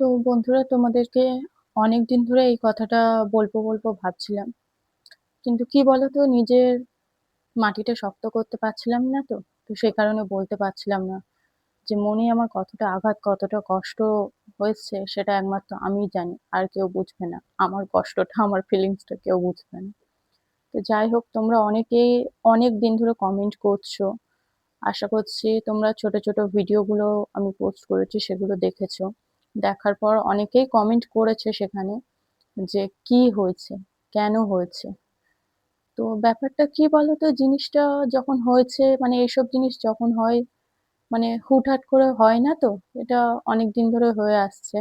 তো বন্ধুরা, তোমাদেরকে অনেক দিন ধরে এই কথাটা বলব বলব ভাবছিলাম। কিন্তু কি বলতো, নিজের মাটিটা শক্ত করতে পারছিলাম না তো তো সে কারণে বলতে পারছিলাম না যে, মনে আমার কতটা আঘাত, কতটা কষ্ট হয়েছে সেটা একমাত্র আমিই জানি, আর কেউ বুঝবে না। আমার কষ্টটা, আমার ফিলিংসটা কেউ বুঝবে না। তো যাই হোক, তোমরা অনেকেই অনেক দিন ধরে কমেন্ট করছ। আশা করছি তোমরা ছোট ছোট ভিডিওগুলো আমি পোস্ট করেছি, সেগুলো দেখেছ। দেখার পর অনেকেই কমেন্ট করেছে সেখানে যে কি হয়েছে, কেন হয়েছে? তো ব্যাপারটা কি বলতো? জিনিসটা যখন হয়েছে মানে এইসব জিনিস যখন হয় মানে হুটহাট করে হয় না তো? এটা অনেক দিন ধরে হয়ে আসছে।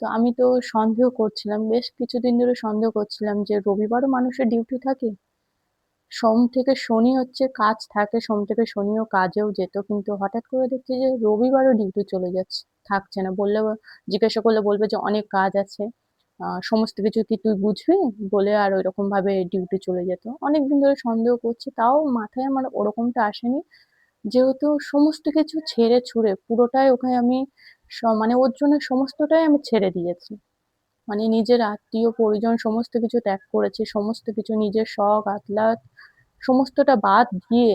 তো আমি তো সন্দেহ করছিলাম, বেশ কিছুদিন ধরে সন্দেহ করছিলাম যে রবিবারও মানুষের ডিউটি থাকে? সোম থেকে শনি হচ্ছে কাজ থাকে, সোম থেকে শনিও কাজেও যেত, কিন্তু হঠাৎ করে দেখছি যে রবিবারও ডিউটি চলে যাচ্ছে, থাকছে না। বললে জিজ্ঞাসা করলে বলবে যে অনেক কাজ আছে সমস্ত কিছু কি তুই বুঝবি? বলে আর ওইরকম ভাবে ডিউটি চলে যেত। অনেকদিন ধরে সন্দেহ করছি, তাও মাথায় আমার ওরকমটা আসেনি। যেহেতু সমস্ত কিছু ছেড়ে ছুড়ে পুরোটাই ওখানে আমি মানে ওর জন্য সমস্তটাই আমি ছেড়ে দিয়েছি। মানে নিজের আত্মীয় পরিজন সমস্ত কিছু ত্যাগ করেছে, সমস্ত কিছু নিজের শখ, আহ্লাদ, সমস্তটা বাদ দিয়ে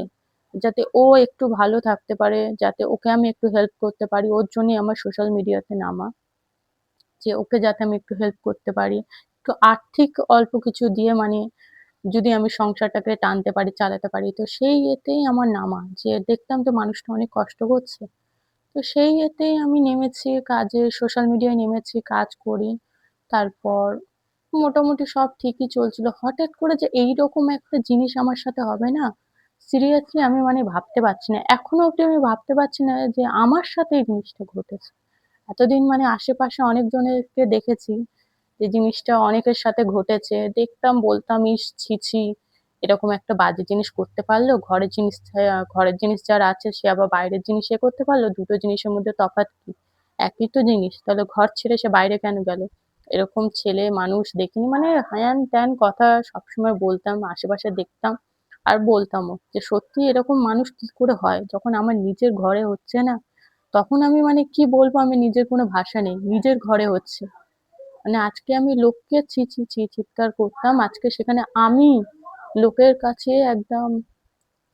যাতে ও একটু ভালো থাকতে পারে, যাতে ওকে আমি একটু হেল্প করতে পারি, ওর জন্যই আমার সোশ্যাল মিডিয়াতে নামা। যে ওকে যাতে আমি একটু হেল্প করতে পারি। একটু আর্থিক অল্প কিছু দিয়ে মানে যদি আমি সংসারটাকে টানতে পারি, চালাতে পারি, তো সেই এতেই আমার নামা। যে দেখতাম তো মানুষটা অনেক কষ্ট করছে। তো সেই এতেই আমি নেমেছি, কাজে সোশ্যাল মিডিয়ায় নেমেছি, কাজ করি। তারপর মোটামুটি সব ঠিকই চলছিল। হঠাৎ করে যে এইরকম একটা জিনিস আমার সাথে হবে না সিরিয়াসলি আমি মানে ভাবতে পারছি না। এখনও অব্দি আমি ভাবতে পারছি না যে আমার সাথে এই জিনিসটা ঘটেছে। এতদিন মানে আশেপাশে অনেকজনেরকে দেখেছি যে জিনিসটা অনেকের সাথে ঘটেছে। দেখতাম, বলতাম, ইস, ছি ছি, এরকম একটা বাজে জিনিস করতে পারল। ঘরের জিনিস ঘরের জিনিস যার আছে সে আবার বাইরের জিনিস এ করতে পারল। দুটো জিনিসের মধ্যে তফাৎ কি? একই তো জিনিস। তাহলে ঘর ছেড়ে সে বাইরে কেন গেল? এরকম ছেলে মানুষ দেখিনি। মানে হ্যান ত্যান কথা সবসময় বলতাম, আশেপাশে দেখতাম আর বলতামও যে, সত্যি এরকম মানুষ কি করে হয়? যখন আমার নিজের ঘরে হচ্ছে না, তখন আমি মানে কি বলব? আমি নিজের কোনো ভাষা নেই, নিজের ঘরে হচ্ছে। মানে আজকে আমি লোককে ছি ছি ছি, চিৎকার করতাম, আজকে সেখানে আমি লোকের কাছে একদম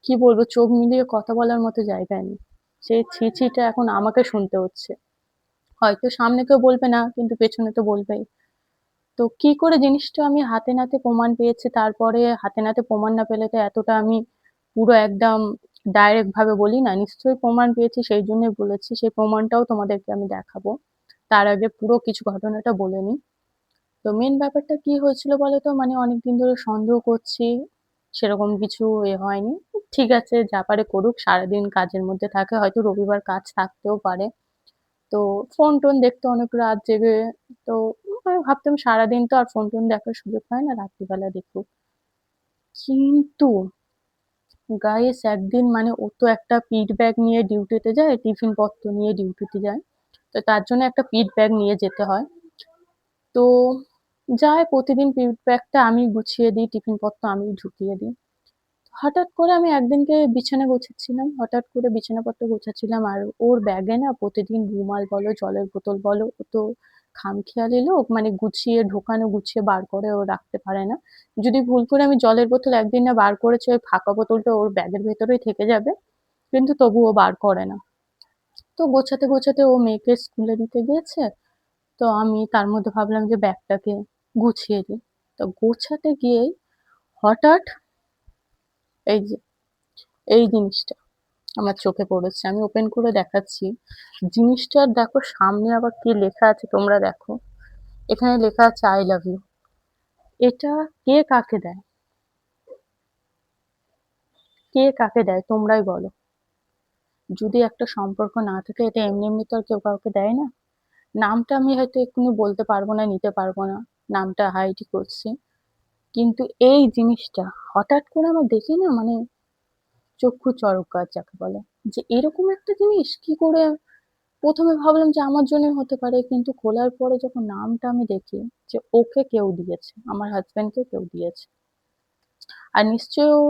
কি বলব, চোখ মিলিয়ে কথা বলার মতো জায়গায় নেই। সেই ছি এখন আমাকে শুনতে হচ্ছে। হয়তো সামনে কেউ বলবে না, কিন্তু পেছনে তো বলবেই। তো কি করে জিনিসটা আমি হাতে নাতে প্রমাণ পেয়েছি, তারপরে হাতে নাতে প্রমাণ না পেলে তো এতটা আমি পুরো একদম ডাইরেক্ট ভাবে বলি না, নিশ্চয়ই প্রমাণ পেয়েছি, সেই জন্যই বলেছি, সেই প্রমাণটাও তোমাদেরকে আমি দেখাবো। তার আগে পুরো কিছু ঘটনাটা বলে নিই। তো মেন ব্যাপারটা কি হয়েছিল বলো তো মানে অনেকদিন ধরে সন্দেহ করছি, সেরকম কিছু এ হয়নি। ঠিক আছে, যা পারে করুক, সারাদিন কাজের মধ্যে থাকে, হয়তো রবিবার কাজ থাকতেও পারে। তো ফোন টোন দেখতে অনেক রাত জেগে, তো আমি ভাবতাম সারাদিন তো আর ফোন টোন দেখার সুযোগ হয় না, রাত্রিবেলা দেখুক কিন্তু গাইস একদিন মানে ও তো একটা পিট ব্যাগ নিয়ে ডিউটিতে যায় টিফিন পত্র নিয়ে ডিউটিতে যায়, তো তার জন্য একটা পিট ব্যাগ নিয়ে যেতে হয়। তো যায় প্রতিদিন পিট ব্যাগটা আমি গুছিয়ে দিই টিফিন পত্র আমি ঢুকিয়ে দিই। হঠাৎ করে আমি একদিনকে বিছানা গোছাচ্ছিলাম, হঠাৎ করে বিছানাপত্র গোছাচ্ছিলাম আর ওর ব্যাগে না প্রতিদিন রুমাল বলো, জলের বোতল বলো, ও তো খামখেয়ালি লোক মানে গুছিয়ে, ঢোকানো, গুছিয়ে বার করে ও রাখতে পারে না। যদি ভুল করে আমি জলের বোতল একদিন না বার করেছি, ওই ফাঁকা বোতলটা ওর ব্যাগের ভেতরেই থেকে যাবে, কিন্তু তবুও বার করে না। তো গোছাতে গোছাতে ও মেয়েকে স্কুলে দিতে গিয়েছে, তো আমি তার মধ্যে ভাবলাম যে ব্যাগটাকে গুছিয়ে দিই। তো গোছাতে গিয়েই হঠাৎ এই যে, এই জিনিসটা আমার চোখে পড়েছে। আমি ওপেন করে দেখাচ্ছি। জিনিসটার দেখো, সামনে আবার কি লেখা আছে তোমরা দেখো। এখানে লেখা আছে আই লাভ ইউ এটা কে কাকে দেয়? কে কাকে দেয় তোমরাই বলো। যদি একটা সম্পর্ক না থাকে, এটা এমনি এমনি তো আর কেউ কাউকে দেয় না। নামটা আমি হয়তো এক্ষুনি বলতে পারব না, নিতে পারব না। নামটা হাইডই করছি। কিন্তু এই জিনিসটা হঠাৎ করে আমার দেখি না মানে চক্ষু চরক গাছ যাকে বলে। যে এরকম একটা জিনিস কি করে প্রথমে ভাবলাম যে আমার জন্য হতে পারে, কিন্তু খোলার পরে যখন নামটা আমি দেখি যে ওকে কেউ দিয়েছে, আমার হাজব্যান্ডকে কেউ দিয়েছে। আর নিশ্চয়ই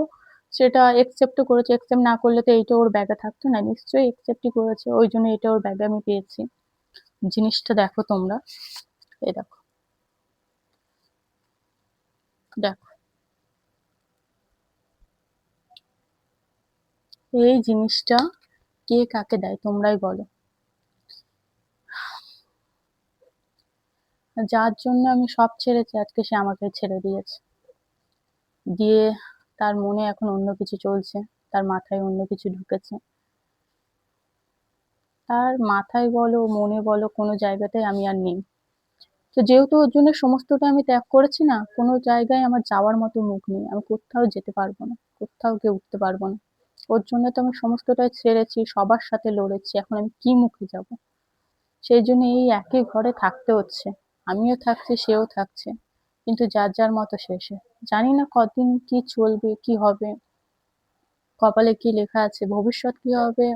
সেটা একসেপ্টও করেছে একসেপ্ট না করলে তো এইটা ওর ব্যাগে থাকতো না, নিশ্চয়ই একসেপ্টই করেছে, ওই জন্য এটা ওর ব্যাগে আমি পেয়েছি। জিনিসটা দেখো তোমরা। এই দেখো। দেখো। এই জিনিসটা কে কাকে দেয় তোমরাই বলো। যার জন্য আমি সব ছেড়েছি, আজকে সে আমাকে ছেড়ে দিয়েছে। দিয়ে তার মনে এখন অন্য কিছু চলছে, তার মাথায় অন্য কিছু ঢুকেছে। তার মাথায় বলো, মনে বলো, কোনো জায়গাটায় আমি আর নেই। তো যেহেতু ওর জন্য সমস্তটা আমি ত্যাগ করেছি না, কোনো জায়গায় আমার যাওয়ার মতো মুখ নেই। আমি কোথাও যেতে পারব না, কোথাও গিয়ে উঠতে পারব না। ওর জন্য তো আমি সমস্তটাই ছেড়েছি, সবার সাথে লড়েছি, এখন আমি কি মুখে যাব? সেই জন্য এই একই ঘরে থাকতে হচ্ছে। আমিও থাকছি, সেও থাকছে, কিন্তু যার যার মতো শেষে। জানি না কদিন কি চলবে, কি হবে, কপালে কি লেখা আছে, ভবিষ্যৎ কি হবে,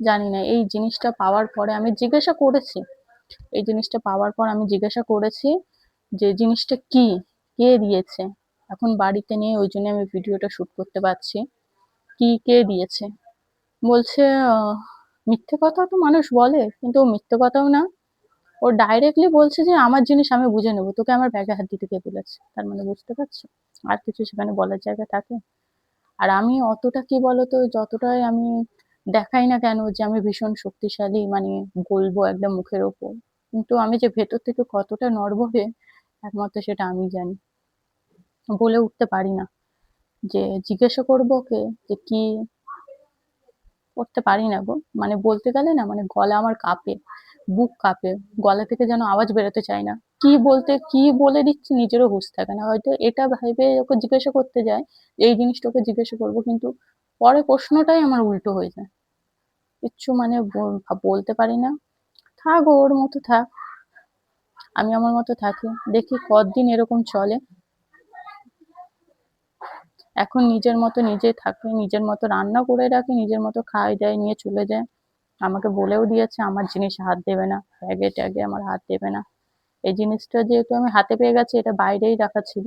জানি না। এই জিনিসটা পাওয়ার পরে আমি জিজ্ঞাসা করেছি এই জিনিসটা পাওয়ার পর আমি জিজ্ঞাসা করেছি যে জিনিসটা কি? কে দিয়েছে? এখন বাড়িতে নিয়ে ওই জন্য আমি ভিডিওটা শুট করতে পারছি। কি কে দিয়েছে? বলছে মিথ্যে কথা তো মানুষ বলে, কিন্তু ও মিথ্যে কথাও না। ও ডাইরেক্টলি বলছে যে আমার জিনিস আমি বুঝে নেব, তোকে আমার ব্যাগে হাত দিতে কে বলেছে? তার মানে বুঝতে পারছ? আর কিছু সেখানে বলার জায়গা থাকে? আর আমি অতটা কি বলতো, যতটাই আমি দেখাই না কেন যে আমি ভীষণ শক্তিশালী মানে বলব একদম মুখের ওপর। কিন্তু আমি যে ভেতর থেকে কতটা নড়বড়ে একমাত্র সেটা আমি জানি। বলে উঠতে পারি না যে জিজ্ঞাসা করব ওকে যে কি করতে পারি না গো। মানে বলতে গেলে না মানে গলা আমার কাঁপে, বুক কাঁপে, গলা থেকে যেন আওয়াজ বেরোতে চায় না। কি বলতে, কি বলে দিচ্ছি নিজেরও হুঁশ থাকে না। হয়তো এটা ভেবে ওকে জিজ্ঞাসা করতে যায় এই জিনিসটা ওকে জিজ্ঞাসা করব, কিন্তু পরে প্রশ্নটাই আমার উল্টো হয়ে যায়। কিচ্ছু মানে বলতে পারি না। থাক ওর মতো থাক। আমি আমার মতো থাকি। দেখি কতদিন এরকম চলে। এখন নিজের মতো নিজে থাকে, নিজের মতো রান্না করে রাখে, নিজের মতো খায় দেয় নিয়ে চলে যায় আমাকে বলেও দিয়েছে, আমার জিনিসে হাত দেবে না। ব্যাগে ট্যাগে আমার হাত দেবে না। এই জিনিসটা যেহেতু আমি হাতে পেয়ে গেছি, এটা বাইরেই রাখা ছিল।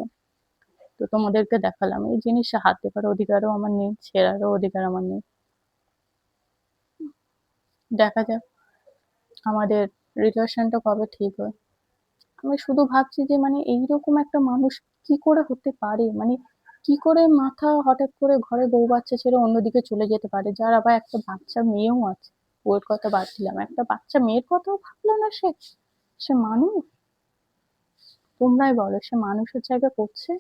তো তোমাদেরকে দেখালাম। এই জিনিসে হাত দেবার অধিকারও আমার নেই, ছেঁড়ারও অধিকার আমার নেই। দেখা যাক আমাদের রিলেশনটা কবে ঠিক হয়। আমি শুধু ভাবছি যে মানে এইরকম একটা মানুষ কি করে হতে পারে? মানে কি করে মাথা হঠাৎ করে ঘরে বউ বাচ্চা ছেড়ে অন্যদিকে চলে যেতে পারে? যার আবার একটা বাচ্চা মেয়েও আছে। বউয়ের কথা বাদ দিলাম একটা বাচ্চা মেয়ের কথাও ভাবলো না সে? সে মানুষ? তোমরাই বলো, সে মানুষের জায়গা করছে?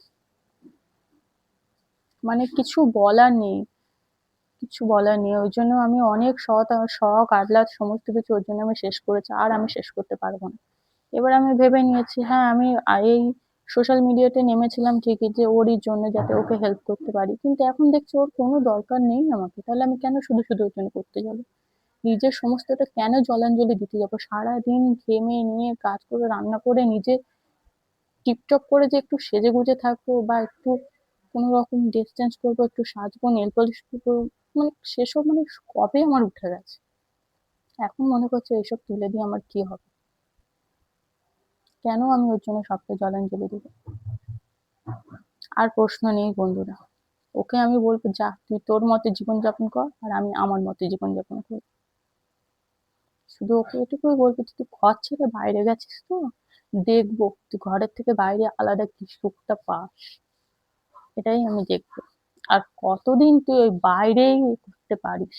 মানে কিছু বলার নেই। কিছু বলার নেই। ওই জন্য আমি অনেক শখ শখ, আহ্লাদ, সমস্ত কিছু ওর জন্য আমি শেষ করেছি। আর আমি শেষ করতে পারব না। এবার আমি ভেবে নিয়েছি হ্যাঁ আমি এই সোশ্যাল মিডিয়াতে নেমেছিলাম ঠিকই যে ওরই জন্য যাতে ওকে হেল্প করতে পারি। কিন্তু এখন দেখছি ওর কোনো দরকার নেই আমাকে। তাহলে আমি কেন শুধু শুধু ওর জন্য করতে যাব? নিজের সমস্তটা কেন জলাঞ্জলি দিতে যাব? সারাদিন ঘেমে নিয়ে কাজ করে, রান্না করে নিজে টিপটপ করে যে একটু সেজে গুজে থাকব বা একটু কোনো রকম চেঞ্জ করব, একটু সাজবো নেল পলিশ করব মানে সেসব মানে কবে আমার উঠে গেছে? এখন মনে করছে এইসব তুলে দিয়ে আমার কি হবে? কেন আমি ওর জন্য সবটা জলাঞ্জলি দিব? আর প্রশ্ন নেই বন্ধুরা। ওকে আমি বলব, যা, তুই তোর মতে জীবনযাপন কর আর আমি আমার মতে জীবনযাপন করি। শুধু ওকে এটুকুই বলব তুই ঘর ছেড়ে বাইরে গেছিস তো? দেখব, তুই ঘরের থেকে বাইরে আলাদা কি সুখটা পাস? এটাই আমি দেখব। আর কতদিন তুই ওই বাইরেই করতে পারিস?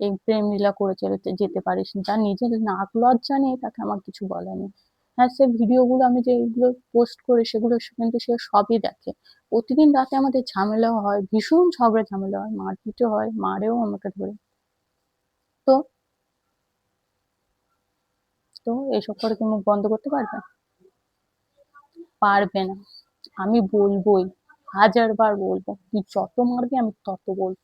এই প্রেম লীলা করে চলে যেতে পারিস যা নিজের নাক লজ্জা নেই, তাকে আমার কিছু বলার নেই হ্যাঁ সে ভিডিওগুলো আমি যেগুলো পোস্ট করি, সেগুলো কিন্তু সে সবই দেখে। প্রতিদিন রাতে আমাদের ঝামেলাও হয়, ভীষণ ঝগড়া ঝামেলা হয়, মারপিটও হয়, মারেও আমাকে ধরে। তো? তো এসব করে কি মুখ বন্ধ করতে পারবে? পারবে না। আমি বলবোই। হাজার বার বলব, তুই যত মারবি আমি তত বলব।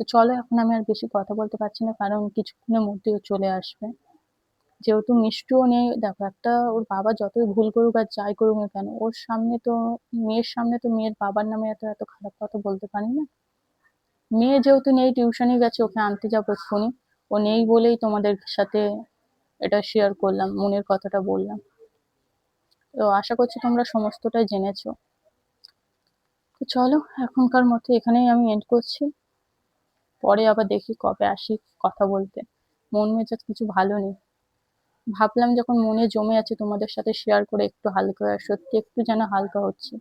তো চলো এখন আমি আর বেশি কথা বলতে পারছি না, কারণ কিছুক্ষণের মধ্যেই ও চলে আসবে। যেহেতু মিষ্টিও নেই, দেখো একটা ওর বাবা যতই ভুল করুক আর যাই করুক না কেন, ওর সামনে তো, মেয়ের সামনে তো মেয়ের বাবার নামে এত এত খারাপ কথা বলতে পারি না। মেয়ে যেহেতু নেই টিউশনে গেছে, ওকে আনতে যাব এক্ষুনি। ও নেই বলেই তোমাদের সাথে এটা শেয়ার করলাম, মনের কথাটা বললাম। তো আশা করছি তোমরা সমস্তটাই জেনেছো। তো চলো, এখনকার মতো এখানেই আমি এন্ড করছি। পরে আবার দেখি কবে আসি কথা বলতে। মন মেজাজ কিছু ভালো নেই। ভাবলাম যখন মনে জমে আছে তোমাদের সাথে শেয়ার করে একটু হালকা, সত্যি একটু যেন হালকা হচ্ছে।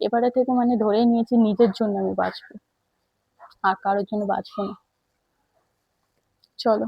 এবারে থেকে মানে ধরেই নিয়েছি নিজের জন্য আমি বাঁচবো। আর কারোর জন্য বাঁচবো না। চলো।